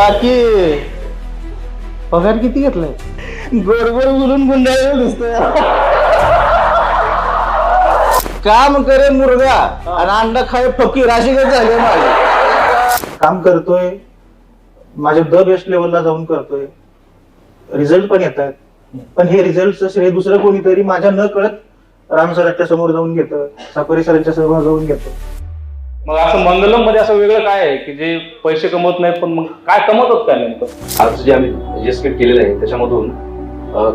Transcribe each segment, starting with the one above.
बाकी पगार किती घेतलाय? गोडगोड बोलून गुंडाळलं नुसतं काम करे मुर्गा आणि अंडा खाय फकीर अशी काय झाली माझी. काम करतोय माझ्या द बेस्ट लेवलला जाऊन करतोय. रिझल्ट पण येत आहेत. पण हे रिझल्टचं श्रेय दुसरं कोणीतरी माझ्या न कळत राम सरांच्या समोर जाऊन घेतं साकोरी सरांच्या समोर जाऊन घेतं. मग असं मंगलममध्ये असं वेगळं काय आहे की जे पैसे कमवत नाहीत पण मग काय कमवतात काय नेमकं? आज जे आम्ही एडजस्टमेंट केलेलं आहे त्याच्यामधून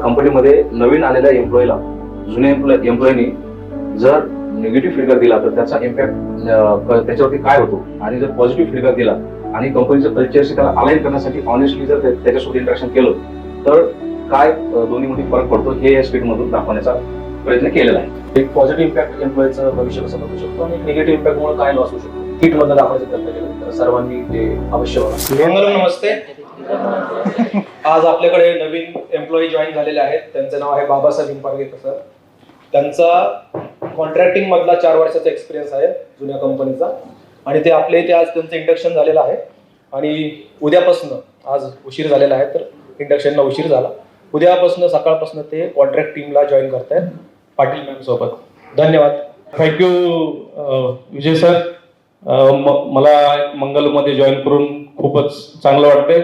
कंपनीमध्ये नवीन आलेल्या एम्प्लॉईला जुन्या एम्प्लॉय एम्प्लॉईनी जर निगेटिव्ह फीडबॅक दिला तर त्याचा इम्पॅक्ट त्याच्यावरती काय होतो? आणि जर पॉझिटिव्ह फीडबॅक दिला आणि कंपनीचं कल्चरशी त्याला अलाईन करण्यासाठी ऑनेस्टली जर त्याच्यासोबत इंटरॅक्शन केलं तर काय दोन्हीमध्ये फरक पडतो हे या स्पीडमधून दाखवण्याचा प्रयत्न केलेला आहे. एक पॉझिटिव्ह इम्पॅक्ट एम्प्लॉईचं भविष्य कसं बघू शकतो आणि एक निगेटिव्ह इम्पॅक्टमुळे काय लॉस होऊ शकतो? किट मधनं दाखवायचा प्रयत्न केला तर सर्वांनी ते अवश्य बघा. नमस्ते. आज आपल्याकडे नवीन एम्प्लॉई जॉईन झालेले आहेत. त्यांचं नाव आहे बाबासाहेब निंपाडगेकर सर त्यांचा कॉन्ट्रॅक्टिंग मधला चार वर्षाचा एक्सपिरियन्स आहे जुन्या कंपनीचा आणि ते आपल्या इथे आज त्यांचं इंडक्शन झालेलं आहे. आणि उद्यापासून आज उशीर झालेला आहे तर इंडक्शनला उशीर झाला. उद्यापासून सकाळपासून ते कॉन्ट्रॅक्ट टीमला जॉईन करतायत. पाटील मॅम सोबत. धन्यवाद. थँक्यू विजय सर मला मंगलमध्ये जॉईन करून खूपच चांगलं वाटते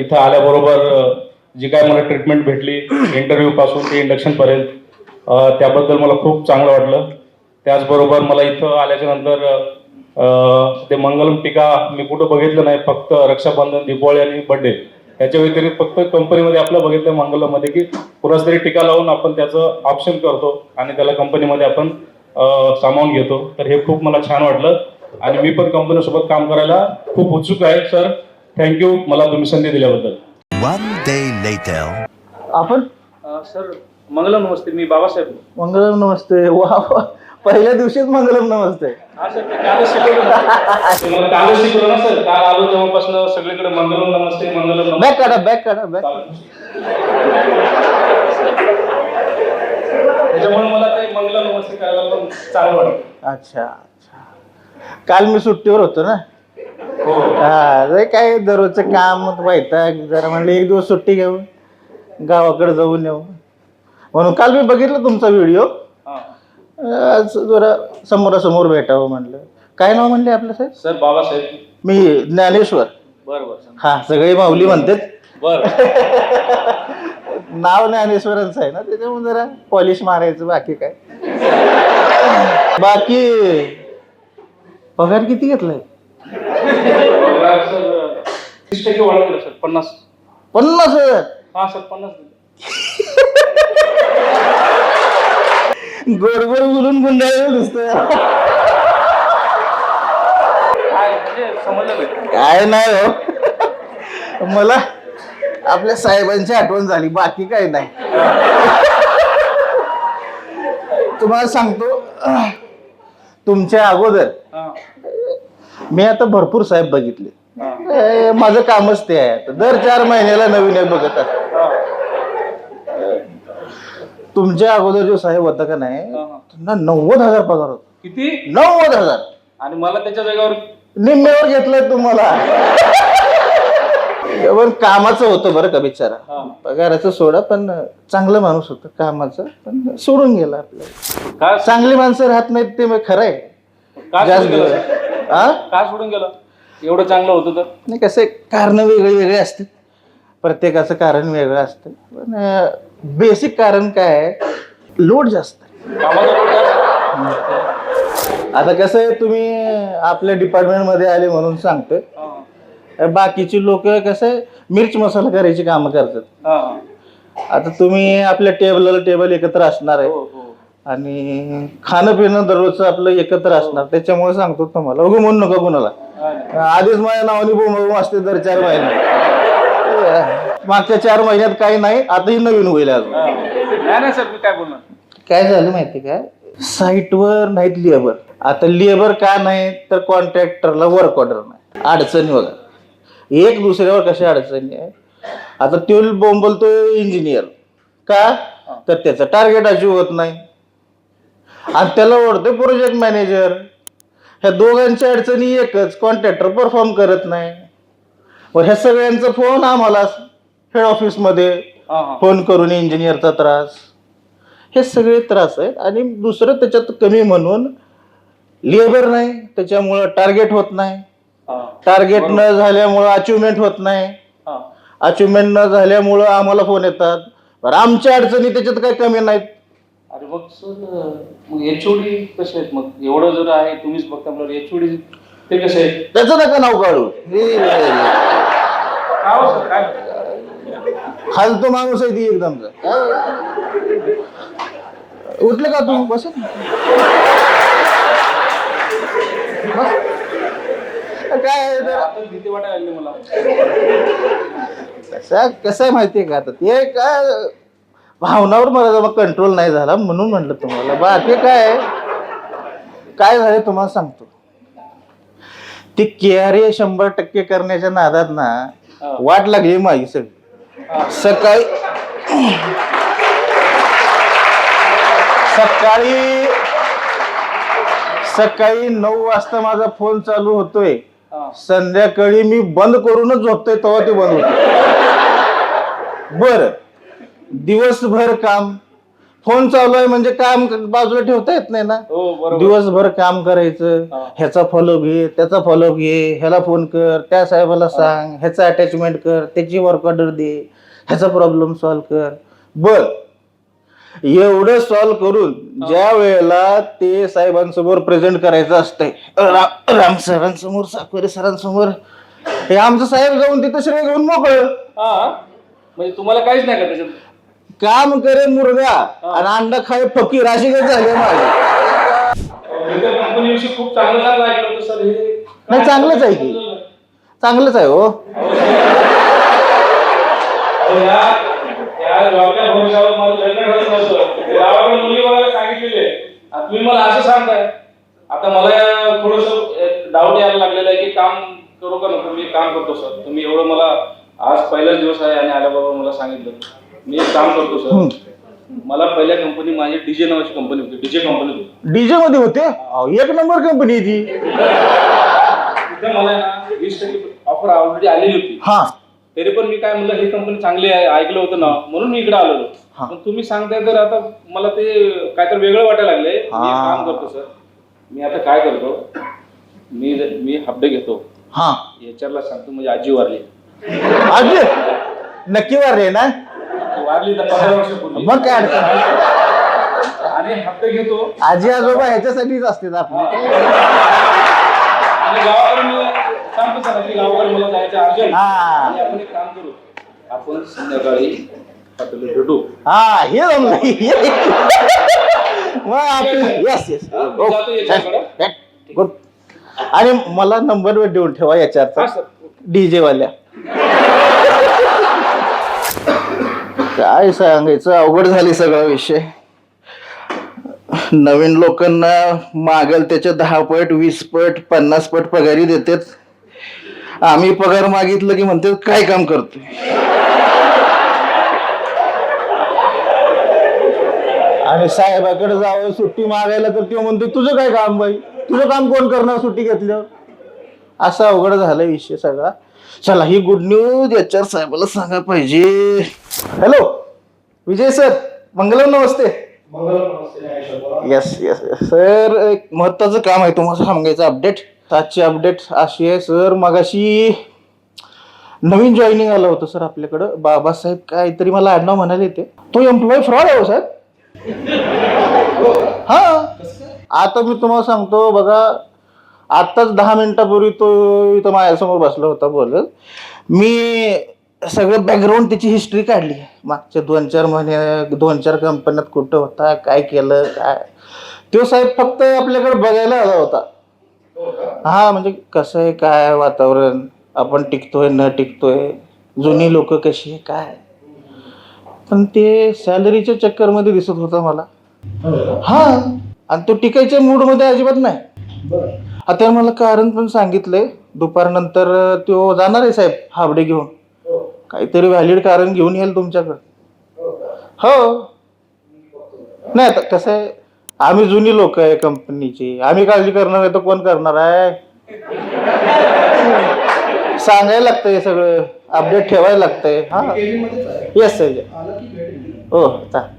इथं आल्याबरोबर जी काय मला ट्रीटमेंट भेटली इंटरव्ह्यू पासून ते इंडक्शन पर्यंत त्याबद्दल मला खूप चांगलं वाटलं. त्याचबरोबर मला इथं आल्याच्यानंतर ते मंगलम टीका मी कुठं बघितलं नाही फक्त रक्षाबंधन दीपावली आणि बर्थडे याच्या व्यतिरिक्त फक्त कंपनीमध्ये आपलं बघितलं मंगलममध्ये की कुणाच तरी टीका लावून आपण त्याचं ऑप्शन करतो आणि त्याला कंपनीमध्ये आपण अ, सामावून घेतो. तर हे खूप मला छान वाटलं. आणि मी पण कंपनीसोबत काम करायला खूप उत्सुक आहे. सर थँक्यू मला तुम्ही संधी दिल्याबद्दल. One day later. आपण? सर मंगलम नमस्ते. मी बाबासाहेब. मंगलम नमस्ते. वा. पहिल्या दिवशीच मंगलम नमस्ते ना सर काल आलो तेव्हापासून सगळीकडे मंगलम नमस्ते मंगलम नमस्ते. बॅक काढा बॅक काढा बॅक. त्याच्यामुळे मला ते मंगलम नमस्ते करायला पण चांगलं वाटतं अच्छा अच्छा. काल मी सुट्टीवर होतो ना? हो. हा काय दररोजचं काम वैताग जरा म्हणलं एक दिवस सुट्टी घेऊ गावाकडे जाऊन येऊ. म्हणून काल मी बघितलं तुमचा व्हिडिओ. हा. आज जरा समोरासमोर भेटावं म्हणलं. काय नाव म्हणले आपलं साहेब? सर बाबासाहेब. मी ज्ञानेश्वर. बरं बरं. सर हा सगळे माऊली म्हणतात. बरं. नाव ज्ञानेश्वरांचं आहे ना त्याच्यामुळे जरा पॉलिश मारायचं बाकी काय? बाकी पगार किती घेतलाय? पगार सर तीस टक्के वाढवलं सर पन्नास. पन्नास? हजार हा सर पन्नास गोड बोलून गुंडाळलं नुसतं काय म्हणजे नाही काय नाही हो. मला आपल्या साहेबांची आठवण झाली बाकी काय नाही. तुम्हाला सांगतो तुमच्या अगोदर मी आता भरपूर साहेब बघितले. माझं कामच ते आहे. दर चार महिन्याला नवीन एक बघत असतो. तुमच्या अगोदर जो साहेब होता का नाही हा, हा. त्यांना नव्वद हजार पगार होता. किती? नव्वद हजार. आणि मला त्याच्या जागेवर निम्म्यावर घेतलंय तुम्हाला. पण कामाचं होतं बरं का बिचारा. हा. पगाराचं सोडा पण चांगलं माणूस होतं कामाचं पण सोडून गेला आपल्याला काय चांगली माणसं राहत नाहीत ते मग खरं आहे. काय जास्त सोडून गेलं? दिवस. हा सोडून गेलं? एवढं चांगलं होतं तर. नाही कसं कारण वेगळे वेगळे असतात. प्रत्येकाचं कारण वेगळं असतं. पण बेसिक कारण काय आहे? लोड जास्त आहे. आता कसं आहे तुम्ही आपल्या डिपार्टमेंटमध्ये आले म्हणून सांगतोय. हा, बाकीची लोक कसं आहे मिर्च मसाला करायची कामं करतात. हा, हा. आता तुम्ही आपल्या टेबलला टेबल एकत्र असणार आहे. हो हो. आणि खाणं पिणं दररोजचं आपलं एकत्र असणार. त्याच्यामुळे सांगतो तुम्हाला. उगं म्हणू नका कुणाला. हा. आधीच माझ्या नावाने बोंब असते दर चार महिने मागच्या चार महिन्यात काही नाही आताही नवीन होईल अजून. हा. नाही नाही सर मी काय बोलणार? काय झालं माहिती काय साईटवर नाहीत लेबर. आता लेबर का नाही तर कॉन्ट्रॅक्टरला वर्क ऑर्डर नाही. अडचणी बघा. एक दुसऱ्यावर कशा अडचणी आहे? आता तो बोंबलतोय इंजिनियर. का? तर त्याचं टार्गेट अचीव होत नाही. आणि त्याला ओढतोय प्रोजेक्ट मॅनेजर ह्या दोघांच्या अडचणी एकच कॉन्ट्रॅक्टर परफॉर्म करत नाही. व ह्या सगळ्यांचा फोन आम्हाला हेड ऑफिसमध्ये फोन करून इंजिनियरचा त्रास. हे सगळे त्रास आहेत आणि दुसरं त्याच्यात कमी म्हणून लेबर नाही त्याच्यामुळं टार्गेट होत नाही. टार्गेट न झाल्यामुळं अचिव्हमेंट होत नाही. अचिव्हमेंट न झाल्यामुळं आम्हाला फोन येतात. बरं आमच्या अडचणी त्याच्यात काही कमी नाहीत. अरे मग सर मग एच ओ डी कसे आहेत? मग एवढं जर आहे तुम्हीच बघता म्हणलं एच ओ डी ते कसे आहेत? त्याचं नका नाव काढू. काय हो काय? फालतू माणूस आहे ती एकदम उठले का तू? बस. काय कसं कसं आहे माहितीये का आता? ते काय भावनावर मला जरा कंट्रोल नाही झाला म्हणून म्हटलं तुम्हाला. बाकी काय आहे? काय झालं तुम्हाला सांगतो. ती केआरए शंभर टक्के करण्याच्या नादात ना वाट लागली माझी सगळी. सकाळी सकाळी सकाळी नऊ वाजता माझा फोन चालू होतोय. संध्याकाळी मी बंद करूनच झोपतोय तेव्हा ते बंद होत बर. दिवसभर काम फोन चालू आहे म्हणजे काम बाजूला ठेवता येत नाही ना. हो बरोबर. दिवसभर काम करायचं हा. ह्याचा फॉलो घे त्याचा फॉलो घे ह्याला फोन कर त्या साहेबाला सांग ह्याचा अटॅचमेंट कर त्याची वर्क ऑर्डर दे ह्याचा प्रॉब्लेम सॉल्व्ह कर. बर. एवढं सॉल्व्ह करून ज्या वेळेला ते साहेबांसमोर प्रेझेंट करायचं असतंय रा- राम सरांसमोर साकोरे सरांसमोर हे आमचं साहेब जाऊन तिथं श्रेय घेऊन मोकळं. हा. म्हणजे तुम्हाला काहीच नाही का त्याच्यात? काम करे मुर्गा आणि अंडा खाय फकीर अशी काय झाले माझे. कंपनीविषयी खूप चांगलं चांगलं ऐकलं होतं सर हे? नाही चांगलंच आहे की. चांगलंच आहे हो. अहो, या या गावच्या भरोशावर माझं लग्न ठरत नव्हतं. गावाकडे मुली बघायला सांगितलेले. आता तुम्ही मला असं सांगताय. आता मला थोडस डाऊट यायला लागलेलं आहे की काम करू का नको? मी काम करतो सर तुम्ही एवढं मला आज पहिलाच दिवस आहे आणि आल्याबरोबर मला सांगितलं. मी एक काम करतो सर. मला पहिल्या कंपनी माझी डीजे नावाची कंपनी होती. डीजे कंपनी होती. डीजे मध्ये होते? अहो, एक नंबर कंपनी ती. तिथे मला ना वीस टक्के ऑफर ऑलरेडी आलेली होती. हा. तरी पण मी काय म्हणलं ही कंपनी चांगली आहे ऐकलं होतं ना म्हणून मी इकडे आलेलो हा. पण तुम्ही सांगताय तर आता मला ते काहीतरी वेगळं वाटायला लागले मी एक हा. काम करतो सर. मी आता काय करतो मी मी हप्ते घेतो. हा. याच्याला सांगतो म्हणजे आजी वारली. आजी? नक्की वार रे ना? पंधरा वर्षापूर्वी मग काय अडचण. आणि हप्ते घेतो. आजी आजोबा ह्याच्यासाठीच असते आपले. आणि गावाकडे मी सांगतो की गावाकडे मला जायचं अर्जंट. हा. आणि आपण एक काम करू. आपण संध्याकाळी हॉटेलला भेटू. हा हे जमलं मग आपण येस येस मी जातो याच्याकडे. गुड आणि मला नंबर देऊन ठेवा हा, याच्याचा सर. डीजे वाल्या. काय सांगायचं? अवघड झाली सगळा विषय. नवीन लोकांना मागल त्याच्या दहा पट वीस पट पन्नास पट पगारी देतात. आम्ही पगार मागितलं की म्हणते काय काम करतोय? आणि साहेबाकडे जावं सुट्टी मागायला तर तो म्हणतो तुझं काय काम बाई? तुझं काम कोण करणार सुट्टी घेतल्यावर? असा अवघड झालं विषय सगळा. चला ही गुड न्यूज याच्यावर आर साहेबाला सांगा पाहिजे. हॅलो विजय सर मंगलम नमस्ते. येस येस सर एक महत्वाचं काम आहे तुम्हाला सांगायचं अपडेट आजची अपडेट अशी आहे सर मगाशी नवीन जॉईनिंग आलं होतं सर आपल्याकडं. बाबासाहेब काहीतरी मला आडनाव म्हणाले ते. तो एम्प्लॉय फ्रॉड आहे हो साहेब हा. आता मी तुम्हाला सांगतो बघा आताच दहा मिनिटापूर्वी तो इथं माझ्यासमोर बसला होता बोलत. मी सगळं बॅकग्राऊंड त्याची हिस्ट्री काढली. मागच्या दोन चार महिने दोन चार कंपन्यात कुठं होता काय केलं काय? तो साहेब फक्त आपल्याकडे बघायला आला होता. हा म्हणजे कसं आहे काय वातावरण? आपण टिकतोय न टिकतोय? जुनी लोक कशी आहे काय पण ते सॅलरीच्या चक्करमध्ये दिसत होता मला. हा आणि तो टिकायच्या मूडमध्ये अजिबात नाही. आता मला कारण पण सांगितलंय दुपारनंतर तो जाणार आहे साहेब हाबडे घेऊन. काहीतरी व्हॅलिड कारण घेऊन येईल तुमच्याकडे. हो. नाही आता कसं आहे आम्ही जुनी लोक आहे कंपनीची आम्ही काळजी करणार आहे तर कोण करणार आहे? सांगायला लागतंय सगळं अपडेट ठेवायला लागतंय. हा. येस सर हो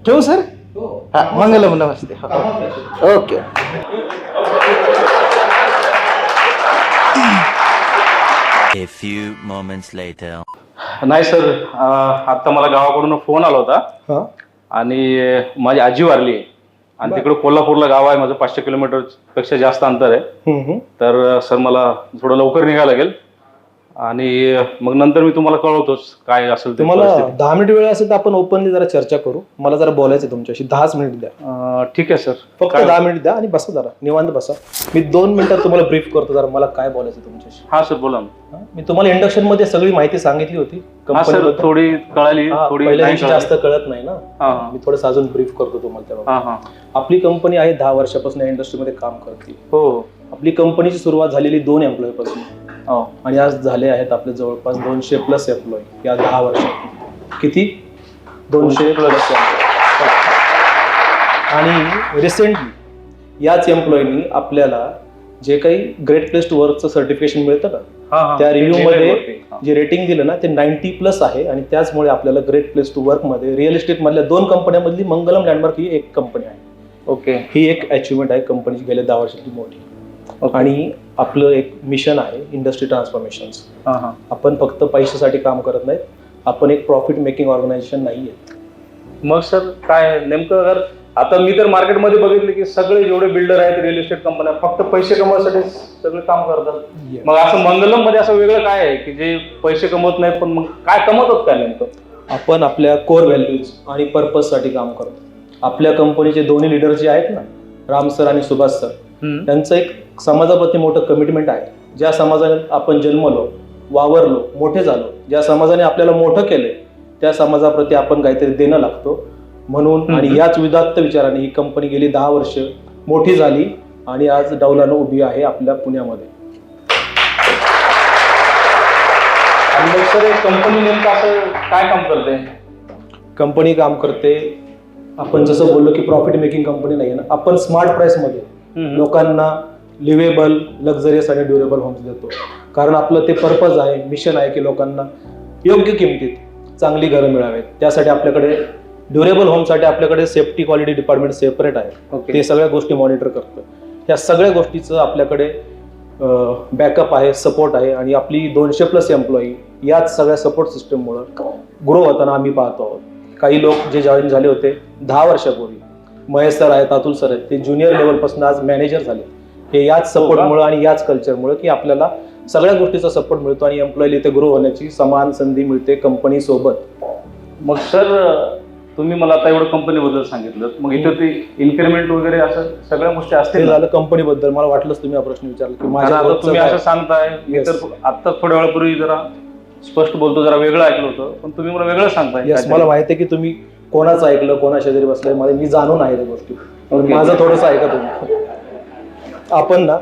ठेवू सर हो. हा मंगलम नमस्ते. हो. Okay. A few moments later. नाही सर. आता मला गावाकडून फोन आला होता. हा? आणि माझी आजी वारली आहे. आणि तिकडे कोल्हापूरला गाव आहे. माझं पाचशे किलोमीटरपेक्षा जास्त अंतर आहे. हम्म, हम्म. तर सर मला थोडं लवकर निघायला लागेल. आणि मग नंतर मी तुम्हाला कळवतोच काय असेल ते तुम्हाला परिस्थिती. दहा मिनिट वेळ असेल तर आपण ओपनली जरा चर्चा करू. मला जरा बोलायचं आहे तुमच्याशी. दहाच मिनिट द्या. अं, ठीक आहे सर. फक्त काय- दहा मिनिट द्या आणि बसा जरा. निवांत बसा. मी दोन मिनिटात तुम्हाला ब्रीफ करतो जरा. मला काय बोलायचं तुमच्याशी? हा सर बोला ना. हा? मी तुम्हाला इंडक्शनमध्ये सगळी माहिती सांगितली होती. हा सर कंपनीबद्दल. थोडी कळाली हा, थोडी पहिल्या नाही दिवशी कळाली. जास्त कळत नाही ना. हा हा. मी थोडंसं अजून ब्रीफ करतो तुम्हाला हा हा. आपली कंपनी आहे दहा वर्षापासून या इंडस्ट्रीमध्ये काम करते. हो. आपली कंपनीची सुरुवात झालेली दोन एम्प्लॉयपासून. हो. आणि आज झाले आहेत आपले जवळपास दोनशे प्लस एम्प्लॉय या दहा वर्षात किती? दोनशे प्लस आणि रिसेंटली याच एम्प्लॉयनी आपल्याला जे काही ग्रेट प्लेस टू वर्कचं सर्टिफिकेशन मिळतं ना हा हा. त्या रिव्ह्यू मध्ये. जे रेटिंग दिलं ना ते नाईन्टी प्लस आहे आणि त्याचमुळे आपल्याला ग्रेट प्लेस टू वर्कमध्ये रिअल इस्टेट मधल्या दोन कंपन्यांमधली मंगलम लँडमार्क ही एक कंपनी आहे. ओके ही एक अचिव्हमेंट आहे कंपनीची गेल्या दहा वर्षातली मोठी. आणि आपलं एक मिशन आहे इंडस्ट्री ट्रान्सफॉर्मेशन आपण फक्त पैशासाठी काम करत नाहीत आपण एक प्रॉफिट मेकिंग ऑर्गनायझेशन नाही आहे मग सर काय नेमकं जर आता मी तर मार्केटमध्ये बघितलं की सगळे जेवढे बिल्डर आहेत रिअल इस्टेट कंपन्या फक्त पैसे कमवण्यासाठी सगळे काम करतात. मग असं मंगलममध्ये असं वेगळं काय आहे की जे पैसे कमवत नाही पण मग काय कमवतात काय नेमकं? आपण आपल्या कोर व्हॅल्यूज आणि पर्पजसाठी काम करतो. आपल्या कंपनीचे दोन्ही लिडर जे आहेत ना राम सर आणि सुभाष सर त्यांचं एक समाजाप्रती मोठं कमिटमेंट आहे. ज्या समाजाने आपण जन्मलो वावरलो मोठे झालो ज्या समाजाने आपल्याला मोठं केलंय त्या समाजाप्रती आपण काहीतरी देणं लागतो. म्हणून आणि याच विदात्त विचाराने ही कंपनी गेली दहा वर्ष मोठी झाली आणि आज डौलानं उभी आहे आपल्या पुण्यामध्ये. कंपनी नेमकं असं काय काम करते कंपनी काम करते. आपण जसं बोललो की प्रॉफिट मेकिंग कंपनी नाही ना. आपण स्मार्ट प्राइसमध्ये लोकांना लिवेबल लक्झरियस आणि ड्युरेबल होम्स देतो. कारण आपलं ते पर्पज आहे मिशन आहे की लोकांना योग्य किमतीत चांगली घरं मिळावेत. त्यासाठी आपल्याकडे ड्युरेबल होमसाठी आपल्याकडे सेफ्टी क्वालिटी डिपार्टमेंट सेपरेट आहे ते सगळ्या गोष्टी मॉनिटर करतं. ह्या सगळ्या गोष्टीचं आपल्याकडे बॅकअप आहे सपोर्ट आहे आणि आपली दोनशे प्लस एम्प्लॉई याच सगळ्या सपोर्ट सिस्टममुळं ग्रो होताना आम्ही पाहतो आहोत. काही लोक जे जॉईन झाले होते दहा वर्षापूर्वी. महेश सर आहेत अतुल सर आहेत. ते ज्युनियर लेवलपासून आज मॅनेजर झाले. हे याच सपोर्टमुळे आणि याच कल्चरमुळे की आपल्याला सगळ्या गोष्टीचा सपोर्ट मिळतो आणि एम्प्लॉईला इथे ग्रो होण्याची समान संधी मिळते कंपनी सोबत मग सर तुम्ही मला आता एवढं कंपनी बद्दल सांगितलं मग इथं ते इन्क्रीमेंट वगैरे असं सगळ्या गोष्टी असतील? झालं कंपनीबद्दल मला वाटलंच तुम्ही हा प्रश्न विचारला की माझ्या आता तुम्ही? असं सांगताय मी. तर आता थोड्या वेळापूर्वी जरा स्पष्ट बोलतो जरा वेगळं ऐकलं होतं पण तुम्ही मला वेगळं सांगताय. मला माहिती आहे की तुम्ही कोणाचं ऐकलं कोणा शेजारी बसलाय मला मी जाणून आहे त्या गोष्टी पण. माझं थोडंसं ऐका तुम्ही आपण ना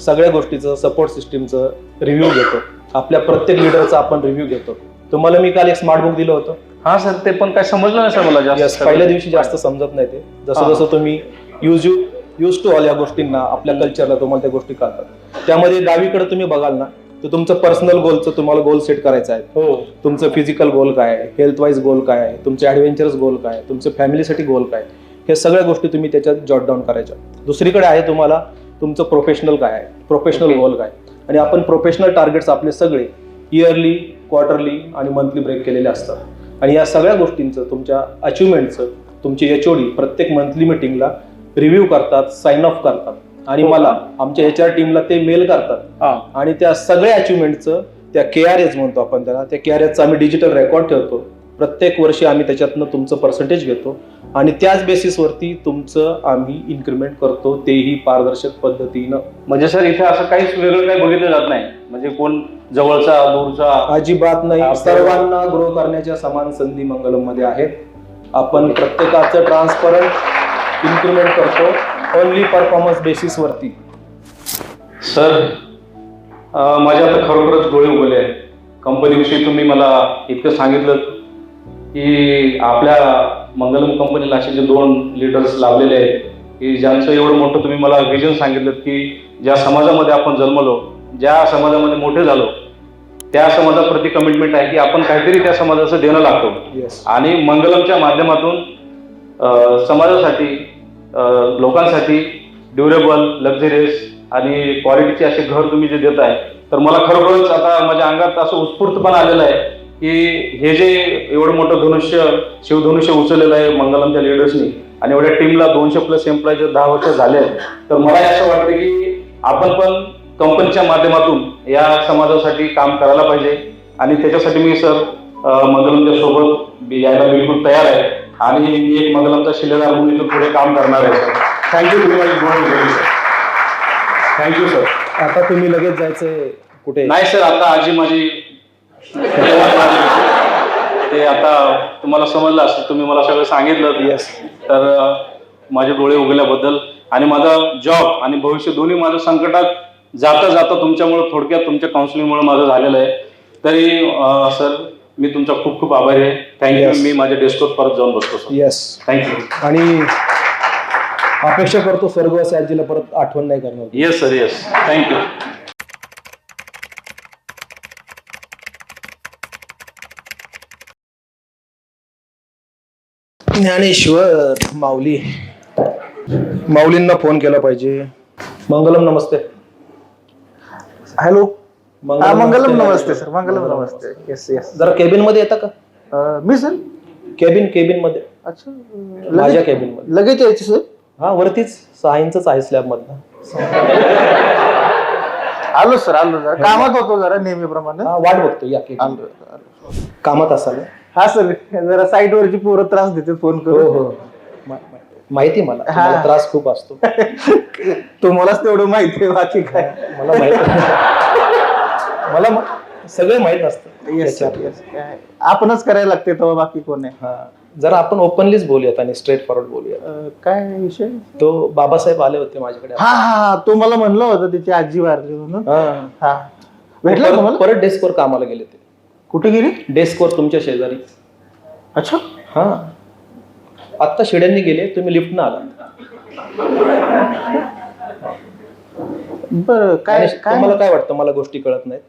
सगळ्या गोष्टीचं सपोर्ट सिस्टीमचं रिव्ह्यू घेतो. आपल्या प्रत्येक लिडरचा आपण रिव्ह्यू घेतो. तुम्हाला मी काल एक स्मार्ट बुक दिलं होतं. हा सर ते पण काय समजलं नाही सर मला जास्त. पहिल्या दिवशी जास्त समजत नाही ते. जसं. जसं तुम्ही use you use to all या गोष्टींना आपल्या कल्चरला तुम्हाला त्या गोष्टी कळतात. त्यामध्ये डावीकडे तुम्ही बघाल ना तर तुमचं पर्सनल गोलचं तुम्हाला गोल सेट करायचं आहे. हो. तुमचं फिजिकल गोल काय आहे? हेल्थ वाईज गोल काय आहे? तुमचे ॲडव्हेंचरस गोल काय आहे? तुमचं फॅमिलीसाठी गोल काय हे सगळ्या गोष्टी तुम्ही त्याच्यात जॉट डाऊन करायच्या. दुसरीकडे आहे तुम्हाला तुमचं प्रोफेशनल काय आहे? प्रोफेशनल. गोल काय आणि आपण प्रोफेशनल टार्गेट्स आपले सगळे इयरली क्वार्टरली आणि मंथली ब्रेक केलेले असतात. आणि या सगळ्या गोष्टींचं तुमच्या अचिव्हमेंटचं तुमचे एच प्रत्येक मंथली मिटिंगला रिव्ह्यू करतात साइन ऑफ करतात. आणि हो? मला आमच्या एच आर टीमला ते मेल करतात. हा. आणि त्या सगळ्या अचिव्हमेंटचं त्या के आर एच म्हणतो आपण त्याला त्या के आर एचचा आम्ही डिजिटल रेकॉर्ड ठेवतो. प्रत्येक वर्षी आम्ही त्याच्यातनं तुमचं पर्सेंटेज घेतो. आणि त्याच बेसिसवरती तुमचं आम्ही इन्क्रीमेंट करतो तेही पारदर्शक पद्धतीनं. म्हणजे सर इथे असं काहीच वेगळं काही बघितलं जात नाही. म्हणजे कोण जवळचा दूरचा? अजिबात नाही. सर्वांना ग्रो करण्याच्या समान संधी मंगलममध्ये आहेत. आपण प्रत्येकाचं ट्रान्सपरंट इन्क्रीमेंट करतो ओनली परफॉर्मन्स बेसिसवरती सर अं, माझे आता खरोखरच डोळे उघडले आहेत. कंपनीविषयी तुम्ही मला इतकं सांगितलं की आपल्या मंगलम कंपनीला असे जे दोन लीडर्स लावलेले आहेत की ज्यांचं एवढं मोठं तुम्ही मला विजन सांगितलं की ज्या समाजामध्ये आपण जन्मलो ज्या समाजामध्ये मोठे झालो त्या समाजाप्रती कमिटमेंट आहे की आपण काहीतरी त्या समाजाचं देणं लागतो. आणि मंगलमच्या माध्यमातून समाजासाठी लोकांसाठी ड्युरेबल लक्झरियस आणि क्वालिटीचे असे घर तुम्ही जे देत आहे तर मला खरोखरच आता माझ्या अंगात असं उत्स्फूर्तपणा आलेलं आहे की हे जे एवढं मोठं धनुष्य शिवधनुष्य उचललेलं आहे मंगलमच्या लिडर्सनी आणि एवढ्या टीमला दोनशे प्लस एम्प्लॉय जर दहा वर्ष झाले तर मला असं वाटतं की आपण पण कंपनीच्या माध्यमातून या समाजासाठी काम करायला पाहिजे. आणि त्याच्यासाठी मी सर मंगलमच्या सोबत यायला बिलकुल तयार आहे. आणि मी एक मंगलमचा शिलेदार म्हणून इथून पुढे काम करणार आहे सर थँक्यू तुम्ही माझी गोड बोलली सर थँक्यू सर आता तुम्ही लगेच जायचंय कुठे? नाही सर आता आजी माझी ते आता तुम्हाला समजलं असेल तुम्ही मला सगळं सांगितलं. येस तर माझे डोळे उघडल्याबद्दल आणि माझा जॉब आणि भविष्य दोन्ही माझं संकटात जाता जाता तुमच्यामुळे थोडक्यात तुमच्या काउन्सिलिंगमुळे माझं झालेलं आहे. तरी सर मी तुमचा खूप खूप आभारी आहे. थँक्यू. मी माझ्या डेस्कवर परत जाऊन बसतो सर. येस थँक्यू आणि अपेक्षा करतो स्वर्गवासी आजीला परत आठवण नाही करणार. Yes sir yes thank you Dnyaneshwar Mauli. माऊलींना phone केला पाहिजे. मंगलम नमस्ते. हॅलो हा मंगलम नमस्ते. सर मंगलम नमस्ते. येस येस जरा केबिनमध्ये येता का? मी सर केबिन केबिनमध्ये. अच्छा माझ्या लगेच केबिनमध्ये. लगेच यायची सर हा वरतीच. सहा इंचच आहे स्लॅब मधला आलो सर आलो जरा. कामात होतो जरा नेहमीप्रमाणे. हा वाट बघतो या केबिन आलो आलो. कामात असाल. हा सर जरा साईट वरची पोरं त्रास देते फोन हो करून. हो मा- मा- माहिती मला. हा. त्रास खूप असतो. तुम्हालाच तेवढं माहिती आहे बाकी काय? मला माहीत मला मा- सगळं माहीत असतं. येस सर त्याच्यात. येस काय? आपणच करायला लागते तेव्हा बाकी कोण आहे? हा. जरा आपण ओपनलीच बोलूयात आणि स्ट्रेट फॉरवर्ड बोलूयात. अं, काय विषय? तो बाबासाहेब आले होते माझ्याकडे. हा हा हा. तो मला म्हणलं होतं तिची आजी वारली म्हणून. हा. हा. भेटला परत- तुम्हाला? परत डेस्कवर कामाला गेले ते. कुठे गेली? डेस्कवर तुमच्या शेजारी. अच्छा हा. आत्ता शिड्यांनी गेले तुम्ही लिफ्टनं आला. बर काय आणि काय तुम्हाला काय वाटतं? मला गोष्टी कळत नाहीत.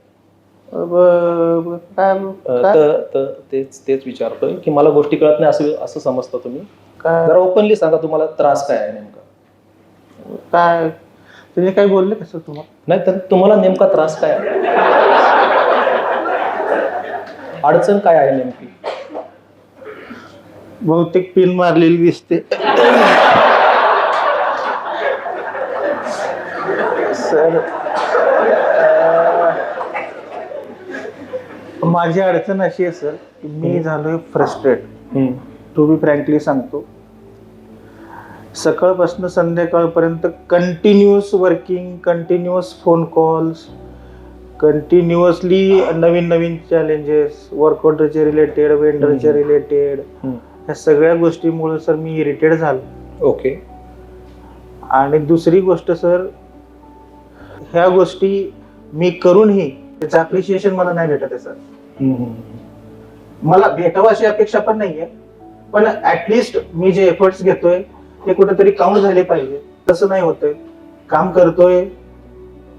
ब- ब- काय अं, काय- तर तर तेच तेच विचारतोय की मला गोष्टी कळत नाही असं असं समजतं तुम्ही. काय जरा ओपनली सांगा तुम्हाला त्रास काय आहे नेमका. काय तुम्ही काही बोलले कसं तुम्हाला? नाही तर तुम्हाला नेमका त्रास काय आहे? अडचण काय आहे नेमकी? बहुतेक पिन मारलेली दिसते. सर माझी अडचण अशी आहे सर की मी झालोय फ्रस्ट्रेट टू बी फ्रँकली सांगतो सकाळपासून संध्याकाळपर्यंत continuous working continuous phone calls continuously नवीन नवीन चॅलेंजेस वर्क ऑर्डरचे रिलेटेड वेंडरचे रिलेटेड ह्या सगळ्या गोष्टीमुळे सर मी इरिटेट झालो. ओके आणि दुसरी गोष्ट सर ह्या गोष्टी मी करूनही त्याचं अप्रिशिएशन मला नाही भेटत आहे सर मला भेटावं अशी अपेक्षा पण नाहीये. पण ऍटलिस्ट मी जे एफर्ट्स घेतोय ते कुठेतरी काउंट झाले पाहिजे. तसं नाही होतंय. काम करतोय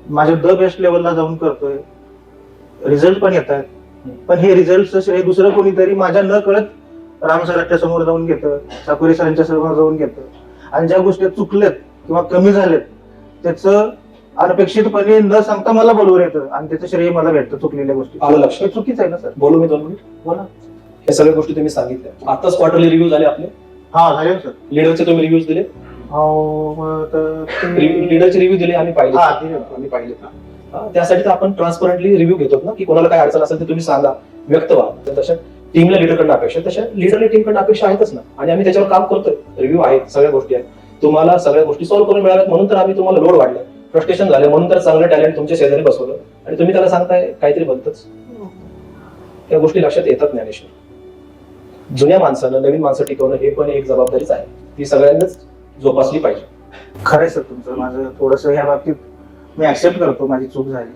माझ्या द बेस्ट लेवलला जाऊन करतोय. रिझल्ट पण येत आहेत. पण हे रिझल्टचं श्रेय दुसरं कोणीतरी माझ्या न कळत राम सरांच्या समोर जाऊन घेतं साकुरी सरांच्या समोर जाऊन घेतं. आणि ज्या गोष्टी चुकल्यात किंवा कमी झाल्यात त्याचं अनपेक्षितपणे न सांगता मला बरोबर येतं आणि त्याचं श्रेय मला भेटतं चुकलेल्या गोष्टी. हे चुकीचं आहे ना सर? बोलू मी दोन मिनिट. बोला हे सगळ्या गोष्टी तुम्ही सांगितल्या. आताच क्वार्टरली रिव्ह्यू झाले आपले. हा झाले सर. लिडरचे तुम्ही रिव्ह्यूज दिले. लिडरचे रिव्ह्यू दिले आम्ही पाहिले. आम्ही त्यासाठी आपण ट्रान्सपरंटली रिव्ह्यू घेतो ना की कोणाला काय अडचण असेल ते तुम्ही सांगा. व्यक्त व्हा. तर तशा टीमला लिडरकडनं अपेक्षा. तशा लिडरला टीमकडनं अपेक्षा आहेतच ना. आणि आम्ही त्याच्यावर काम करतोय. रिव्ह्यू आहेत सगळ्या गोष्टी आहेत. तुम्हाला सगळ्या गोष्टी सॉल्व्ह करून मिळाव्यात म्हणून तर आम्ही तुम्हाला लोड वाढलं. फ्रस्ट्रेशन झालं म्हणून तर चांगलं टॅलेंट तुमच्या शेजारी बसवलं. आणि तुम्ही त्याला सांगताय काहीतरी बनतच. त्या गोष्टी लक्षात येतात ज्ञानेश्वर. जुन्या माणसानं नवीन माणसं टिकवणं हे पण एक जबाबदारीच आहे. ती सगळ्यांनाच जोपासली पाहिजे. खरंय सर तुमचं. माझं थोडस ह्या बाबतीत मी ऍक्सेप्ट करतो. माझी चूक झाली.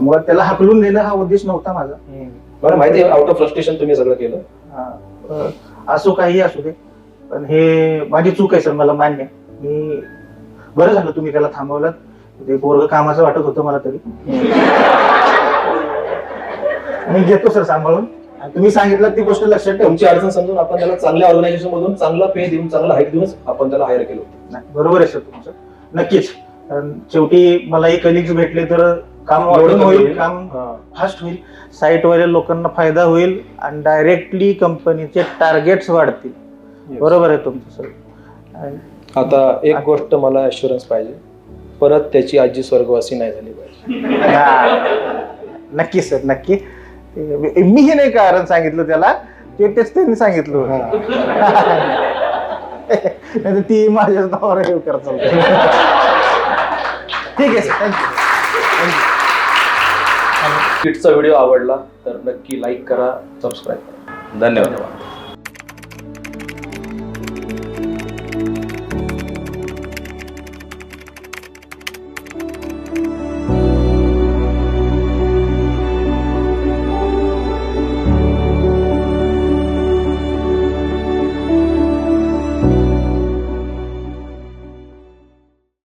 मुळात त्याला हाकलून देणं हा उद्देश नव्हता माझा. मला माहिती आहे आउट ऑफ फ्रस्ट्रेशन तुम्ही सगळं केलं. हा, असो काही असू दे. पण हे माझी चूक आहे सर मला मान्य आहे. मी बरं झालं तुम्ही त्याला थांबवलं ते पोरग कामाचं वाटत होतं मला तरी. मी घेतो सर सांभाळून. तुम्ही सांगितलं ती गोष्ट लक्षात ठेवून तुमची अडचण समजून आपण त्याला चांगल्या ऑर्गनायझेशन मधून चांगला पे देऊन चांगला हाईक देऊन आपण त्याला हायर केलं नाही, बरोबर आहे सर तुमचं. नक्कीच. कारण शेवटी मलाही कलिग्स भेटले तर काम वाढून होईल काम फास्ट होईल. साईटवरील लोकांना फायदा होईल आणि डायरेक्टली कंपनीचे टार्गेट्स वाढतील. बरोबर आहे तुमचं सर आता एक गोष्ट मला अश्युरन्स पाहिजे. परत त्याची आजी स्वर्गवासी नाही झाली पाहिजे. नक्की सर नक्की. मी हे नाही कारण सांगितलं त्याला? ते तेच त्यांनी सांगितलं होतं. नाही तर ती माझ्या नावावर हे करत चालते. ठीक आहे सर थँक्यू किटचा व्हिडिओ आवडला तर नक्की लाईक करा सबस्क्राईब करा. धन्यवाद.